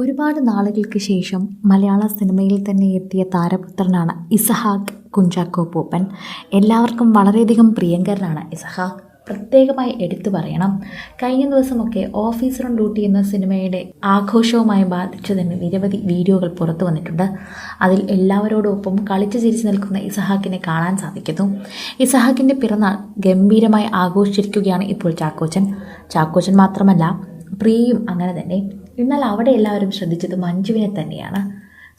ഒരുപാട് നാളുകൾക്ക് ശേഷം മലയാള സിനിമയിൽ തന്നെ എത്തിയ താരപുത്രനാണ് ഇസഹാഖ് കുഞ്ചാക്കോ പൂപ്പൻ എല്ലാവർക്കും വളരെയധികം പ്രിയങ്കരനാണ് ഇസഹാഖ് പ്രത്യേകമായി എടുത്തു പറയണം. കഴിഞ്ഞ ദിവസമൊക്കെ ഓഫീസർ ഓൺ ഡ്യൂട്ടി എന്ന സിനിമയുടെ ആഘോഷവുമായി ബാധിച്ചു തന്നെ നിരവധി വീഡിയോകൾ പുറത്തു വന്നിട്ടുണ്ട്. അതിൽ എല്ലാവരോടൊപ്പം കളിച്ചു ചിരിച്ചു നിൽക്കുന്ന ഇസഹാക്കിനെ കാണാൻ സാധിക്കുന്നു. ഇസഹാക്കിന്റെ പിറന്നാൾ ഗംഭീരമായി ആഘോഷിച്ചിരിക്കുകയാണ് ഇപ്പോൾ ചാക്കോച്ചൻ. ചാക്കോച്ചൻ മാത്രമല്ല പ്രിയയും അങ്ങനെ തന്നെ. എന്നാൽ അവിടെ എല്ലാവരും ശ്രദ്ധിച്ചത് മഞ്ജുവിനെ തന്നെയാണ്.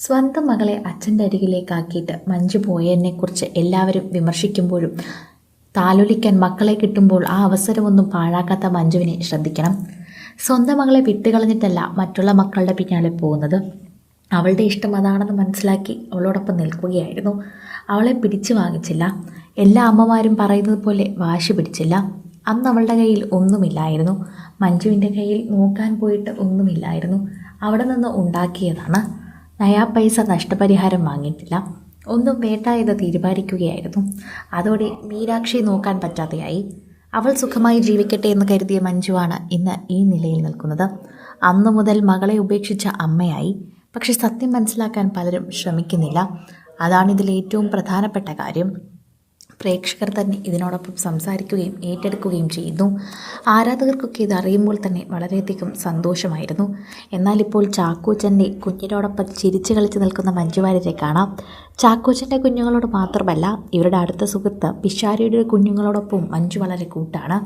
സ്വന്തം മകളെ അച്ഛന്റെ അരികിലേക്കാക്കിയിട്ട് മഞ്ജു പോയതിനെക്കുറിച്ച് എല്ലാവരും വിമർശിക്കുമ്പോഴും താലോലിക്കാൻ മക്കളെ കിട്ടുമ്പോൾ ആ അവസരമൊന്നും പാഴാക്കാത്ത മഞ്ജുവിനെ ശ്രദ്ധിക്കണം. സ്വന്തം മകളെ വിട്ടുകളഞ്ഞിട്ടല്ല മറ്റുള്ള മക്കളുടെ പിന്നാലെ പോകുന്നത്. അവളുടെ ഇഷ്ടം അതാണെന്ന് മനസ്സിലാക്കി അവളോടൊപ്പം നിൽക്കുകയായിരുന്നു. അവളെ പിടിച്ചു വാങ്ങിച്ചില്ല. എല്ലാ അമ്മമാരും പറയുന്നത് പോലെ വാശി പിടിച്ചില്ല. അന്ന് അവളുടെ കയ്യിൽ ഒന്നുമില്ലായിരുന്നു. മഞ്ജുവിന്റെ കയ്യിൽ നോക്കാൻ പോയിട്ട് ഒന്നുമില്ലായിരുന്നു. അവിടെ നിന്ന് ഉണ്ടാക്കിയതാണ്. നയാ പൈസ നഷ്ടപരിഹാരം വാങ്ങിയിട്ടില്ല. ഒന്നും വേണ്ട എന്ന് തീരുമാനിക്കുകയായിരുന്നു. അതോടെ മീനാക്ഷി നോക്കാൻ പറ്റാതെയായി. അവൾ സുഖമായി ജീവിക്കട്ടെ എന്ന് കരുതിയ മഞ്ജുവാണ് ഇന്ന് ഈ നിലയിൽ നിൽക്കുന്നത്. അന്നു മുതൽ മകളെ ഉപേക്ഷിച്ച അമ്മയായി. പക്ഷെ സത്യം മനസ്സിലാക്കാൻ പലരും ശ്രമിക്കുന്നില്ല. അതാണ് ഇതിൽ ഏറ്റവും പ്രധാനപ്പെട്ട കാര്യം. പ്രേക്ഷകർ തന്നെ ഇതിനോടൊപ്പം സംസാരിക്കുകയും ഏറ്റെടുക്കുകയും ചെയ്യുന്നു. ആരാധകർക്കൊക്കെ ഇത് അറിയുമ്പോൾ തന്നെ വളരെയധികം സന്തോഷമായിരുന്നു. എന്നാൽ ഇപ്പോൾ ചാക്കോച്ചന്റെ കുഞ്ഞിനോടൊപ്പം ചിരിച്ചു കളിച്ച് നിൽക്കുന്ന മഞ്ജുവാര്യരെ കാണാം. ചാക്കോച്ചന്റെ കുഞ്ഞുങ്ങളോട് മാത്രമല്ല ഇവരുടെ അടുത്ത സുഹൃത്ത് പിഷാരിയുടെ കുഞ്ഞുങ്ങളോടൊപ്പം മഞ്ജു വളരെ കൂട്ടാണ്.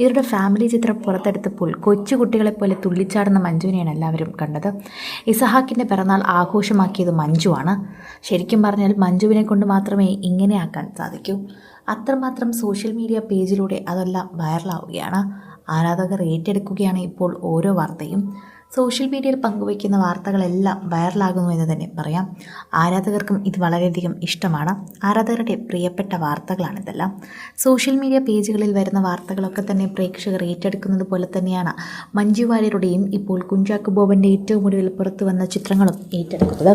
ഇവരുടെ ഫാമിലി ചിത്രം പുറത്തെടുത്തപ്പോൾ കൊച്ചുകുട്ടികളെപ്പോലെ തുള്ളിച്ചാടുന്ന മഞ്ജുവിനെയാണ് എല്ലാവരും കണ്ടത്. ഇസഹാക്കിന്റെ പിറന്നാൾ ആഘോഷമാക്കിയത് മഞ്ജുവാണ്. ശരിക്കും പറഞ്ഞാൽ മഞ്ജുവിനെ കൊണ്ട് മാത്രമേ ഇങ്ങനെയാക്കാൻ സാധിക്കൂ. അത്രമാത്രം സോഷ്യൽ മീഡിയ പേജിലൂടെ അതെല്ലാം വൈറലാവുകയാണ്. ആരാധകർ ഏറ്റെടുക്കുകയാണ് ഇപ്പോൾ ഓരോ വാർത്തയും. സോഷ്യൽ മീഡിയയിൽ പങ്കുവയ്ക്കുന്ന വാർത്തകളെല്ലാം വൈറലാകുന്നു എന്ന് തന്നെ പറയാം. ആരാധകർക്കും ഇത് വളരെയധികം ഇഷ്ടമാണ്. ആരാധകരുടെ പ്രിയപ്പെട്ട വാർത്തകളാണ് ഇതെല്ലാം സോഷ്യൽ മീഡിയ പേജുകളിൽ വരുന്ന വാർത്തകളൊക്കെ തന്നെ പ്രേക്ഷകർ ഏറ്റെടുക്കുന്നത് പോലെ തന്നെയാണ് മഞ്ജു വാര്യരുടെയും ഇപ്പോൾ കുഞ്ചാക്കുബോബന്റെ ഏറ്റവും ഒടുവിൽ പുറത്തു വന്ന ചിത്രങ്ങളും ഏറ്റെടുക്കുന്നത്.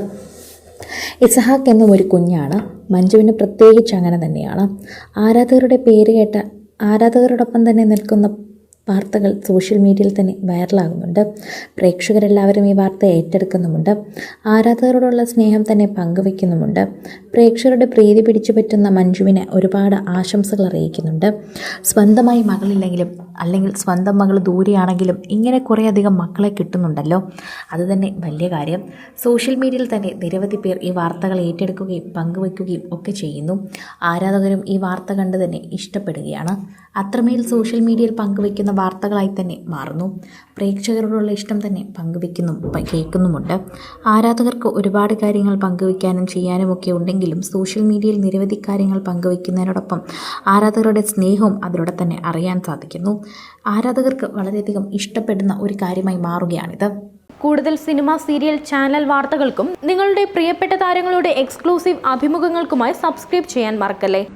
ഇസഹാക്ക് എന്നും ഒരു കുഞ്ഞാണ്. മഞ്ജുവിന് പ്രത്യേകിച്ച് അങ്ങനെ തന്നെയാണ്. ആരാധകരുടെ പേര് കേട്ട ആരാധകരോടൊപ്പം തന്നെ നിൽക്കുന്ന വാർത്തകൾ സോഷ്യൽ മീഡിയയിൽ തന്നെ വൈറലാകുന്നുണ്ട്. പ്രേക്ഷകരെല്ലാവരും ഈ വാർത്ത ഏറ്റെടുക്കുന്നുമുണ്ട്. ആരാധകരോടുള്ള സ്നേഹം തന്നെ പങ്കുവയ്ക്കുന്നുമുണ്ട്. പ്രേക്ഷകരുടെ പ്രീതി പിടിച്ചു പറ്റുന്ന മഞ്ജുവിനെ ഒരുപാട് ആശംസകൾ അറിയിക്കുന്നുണ്ട്. സ്വന്തമായി മകളില്ലെങ്കിലും അല്ലെങ്കിൽ സ്വന്തം മകൾ ദൂരെയാണെങ്കിലും ഇങ്ങനെ കുറേയധികം മക്കളെ കിട്ടുന്നുണ്ടല്ലോ. അതുതന്നെ വലിയ കാര്യം. സോഷ്യൽ മീഡിയയിൽ തന്നെ നിരവധി പേർ ഈ വാർത്തകൾ ഏറ്റെടുക്കുകയും പങ്കുവയ്ക്കുകയും ഒക്കെ ചെയ്യുന്നു. ആരാധകരും ഈ വാർത്ത കണ്ട് തന്നെ ഇഷ്ടപ്പെടുകയാണ്. അത്രമേൽ സോഷ്യൽ മീഡിയയിൽ പങ്കുവയ്ക്കുന്ന വാർത്തകളായി തന്നെ മാറുന്നു. പ്രേക്ഷകരോടുള്ള ഇഷ്ടം തന്നെ പങ്കുവയ്ക്കുന്നു കേൾക്കുന്നുമുണ്ട്. ആരാധകർക്ക് ഒരുപാട് കാര്യങ്ങൾ പങ്കുവയ്ക്കാനും ചെയ്യാനും ഒക്കെ ഉണ്ടെങ്കിലും സോഷ്യൽ മീഡിയയിൽ നിരവധി കാര്യങ്ങൾ പങ്കുവയ്ക്കുന്നതിനോടൊപ്പം ആരാധകരുടെ സ്നേഹവും അതിലൂടെ തന്നെ അറിയാൻ സാധിക്കുന്നു. ആരാധകർക്ക് വളരെയധികം ഇഷ്ടപ്പെടുന്ന ഒരു കാര്യമായി മാറുകയാണിത്. കൂടുതൽ സിനിമ സീരിയൽ ചാനൽ വാർത്തകൾക്കും നിങ്ങളുടെ പ്രിയപ്പെട്ട താരങ്ങളുടെ എക്സ്ക്ലൂസീവ് അഭിമുഖങ്ങൾക്കുമായി സബ്സ്ക്രൈബ് ചെയ്യാൻ മറക്കല്ലേ?